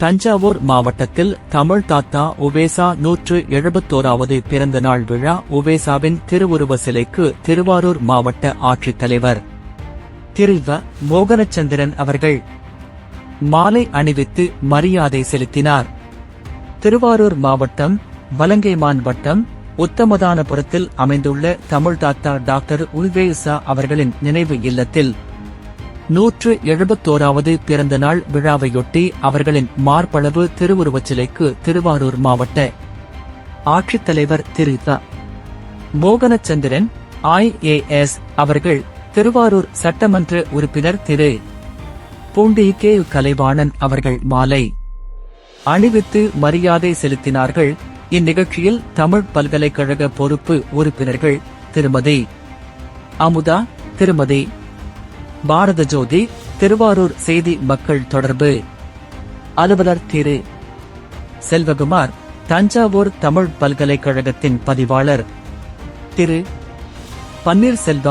தஞ்சாவூர் மாவட்டத்தில் தமிழ் தாத்தா உவேசா நூற்று எழுபத்தோராவது பிறந்த நாள் விழா உவேசாவின் திருவுருவ சிலைக்கு திருவாரூர் மாவட்ட ஆட்சித்தலைவர் திரு வ. மோகனச்சந்திரன் அவர்கள் மாலை அணிவித்து மரியாதை செலுத்தினார் திருவாரூர் மாவட்டம் வலங்கைமான் வட்டம் உத்தமதானபுரத்தில் அமைந்துள்ள தமிழ் தாத்தா டாக்டர் உல்வேசா அவர்களின் நினைவு இல்லத்தில் நூற்று எழுபத்தோராவது பிறந்த நாள் விழாவையொட்டி அவர்களின் மார்பளவு திருவுருவச் சிலைக்கு திருவாரூர் மாவட்ட ஆட்சித்தலைவர் திரு த. மோகனச்சந்திரன் ஐஏஎஸ் அவர்கள் திருவாரூர் சட்டமன்ற உறுப்பினர் திரு. பூண்டி கே. கலைவாணன் அவர்கள் மாலை அணிவித்து மரியாதை செலுத்தினார்கள். இந்நிகழ்ச்சியில் தமிழ் பல்கலைக்கழக பொறுப்பு உறுப்பினர்கள் திருமதி அமுதா திருமதி பாரத ஜோதி திருவாரூர் செய்தி மக்கள் தொடர்பு. அலுவலர் திரு. செல்வகுமார் தஞ்சாவூர் தமிழ் பல்கலைக்கழகத்தின் பதிவாளர். திரு. பன்னீர்செல்வம்